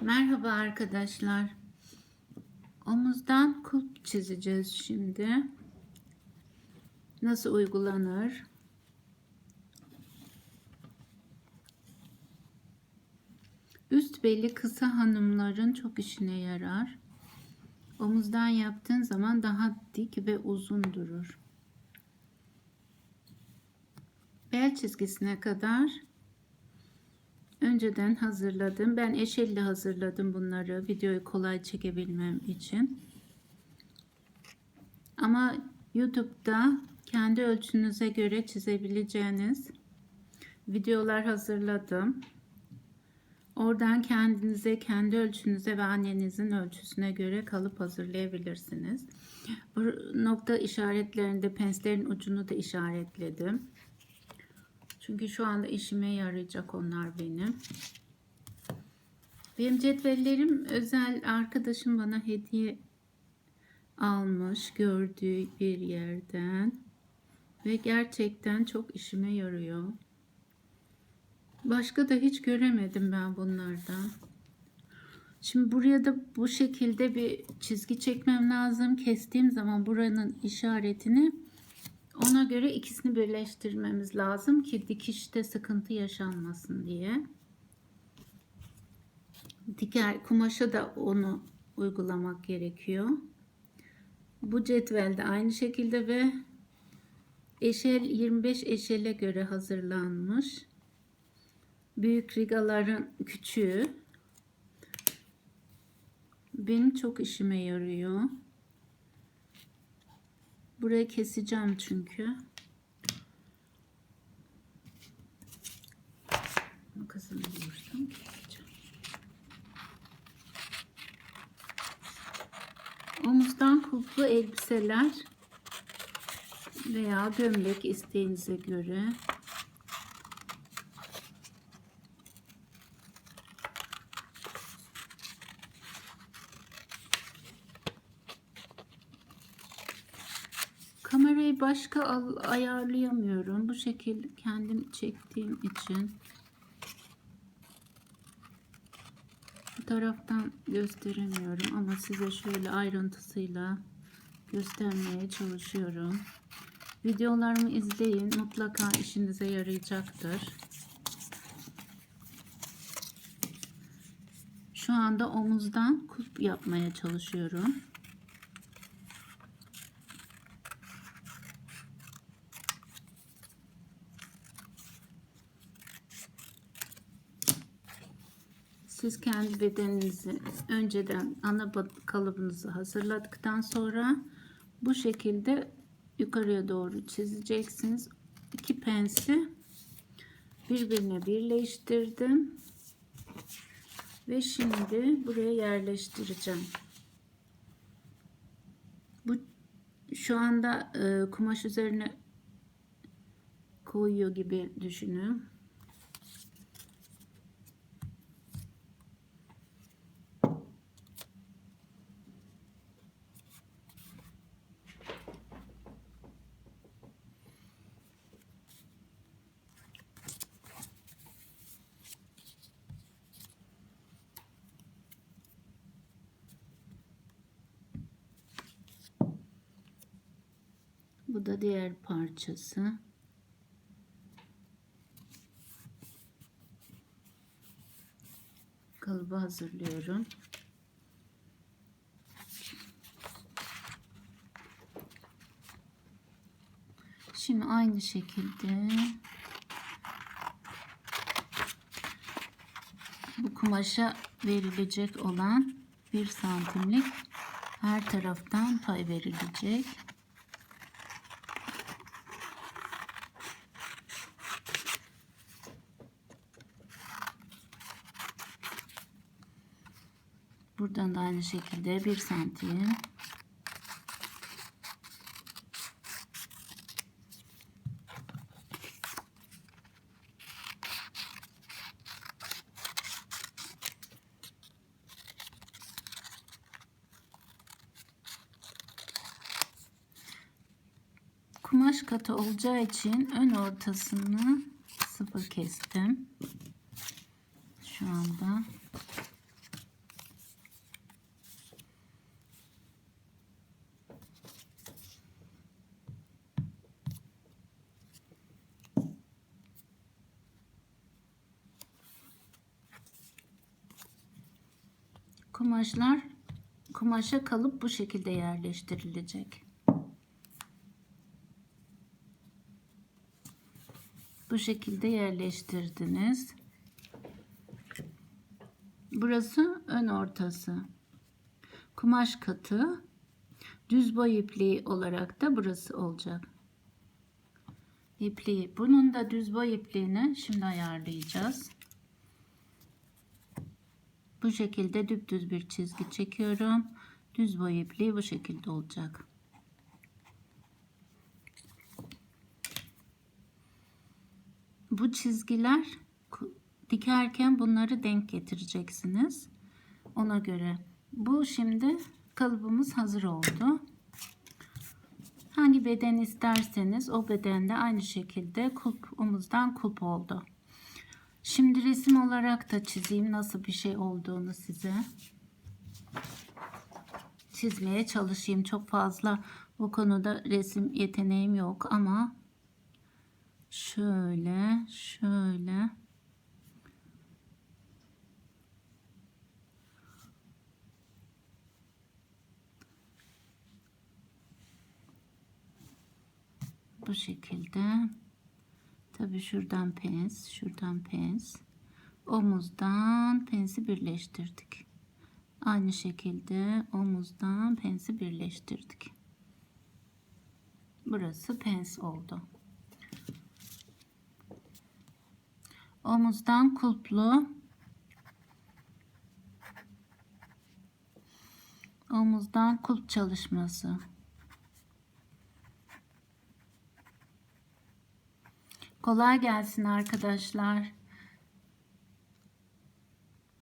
Merhaba arkadaşlar. Omuzdan kulp çizeceğiz şimdi. Nasıl uygulanır? Üst beli kısa hanımların çok işine yarar. Omuzdan yaptığın zaman daha dik ve uzun durur. Bel çizgisine kadar önceden hazırladım. Ben eşelli hazırladım bunları videoyu kolay çekebilmem için. Ama YouTube'da kendi ölçünüze göre çizebileceğiniz videolar hazırladım. Oradan kendinize, kendi ölçünüze ve annenizin ölçüsüne göre kalıp hazırlayabilirsiniz. Bu nokta işaretlerinde penslerin ucunu da işaretledim. Çünkü şu anda işime yarayacak onlar benim. Benim cetvellerim özel arkadaşım bana hediye almış gördüğü bir yerden ve gerçekten çok işime yarıyor. Başka da hiç göremedim ben bunlardan. Şimdi buraya da bu şekilde bir çizgi çekmem lazım. Kestiğim zaman buranın işaretini ona göre ikisini birleştirmemiz lazım ki dikişte sıkıntı yaşanmasın diye. Diker kumaşa da onu uygulamak gerekiyor. Bu cetvelde aynı şekilde ve eşel 25 eşele göre hazırlanmış. Büyük rigaların küçüğü. Benim çok işime yarıyor. Buraya keseceğim çünkü. Makasını bulursam keseceğim. Omuzdan kulplu elbiseler veya gömlek isteğinize göre Kamerayı başka ayarlayamıyorum. Bu şekilde kendim çektiğim için. Bu taraftan gösteremiyorum ama size şöyle ayrıntısıyla göstermeye çalışıyorum. Videolarımı izleyin. Mutlaka işinize yarayacaktır. Şu anda omuzdan kulp yapmaya çalışıyorum. Siz kendi bedeninizi önceden ana kalıbınızı hazırladıktan sonra bu şekilde yukarıya doğru çizeceksiniz. İki pensi birbirine birleştirdim. Ve şimdi buraya yerleştireceğim. Bu şu anda e, kumaş üzerine koyuyor gibi düşünün. Da diğer parçası. Kalıbı hazırlıyorum. Şimdi aynı şekilde bu kumaşa verilecek olan bir santimlik her taraftan pay verilecek. Buradan da aynı şekilde bir santim. Kumaş katı olacağı için ön ortasını sıfır kestim. Şu anda Kumaşlar kumaşa kalıp bu şekilde yerleştirilecek. Bu şekilde yerleştirdiniz. Burası ön ortası. Kumaş katı düz boy ipliği olarak da burası olacak. İpliği. Bunun da düz boy ipliğini şimdi ayarlayacağız. Bu şekilde düz bir çizgi çekiyorum. Düz boy ipliği bu şekilde olacak. Bu çizgiler dikerken bunları denk getireceksiniz. Ona göre. Bu şimdi kalıbımız hazır oldu. Hangi beden isterseniz o bedende aynı şekilde kulp omuzdan kulp oldu. Şimdi resim olarak da çizeyim nasıl bir şey olduğunu size. Çizmeye çalışayım. Çok fazla bu konuda resim yeteneğim yok ama şöyle şöyle bu şekilde tabi şuradan pens şuradan pens. Omuzdan pensi birleştirdik. Aynı şekilde omuzdan pensi birleştirdik. Burası pens oldu. Omuzdan kulplu. Omuzdan kulp çalışması Kolay gelsin arkadaşlar.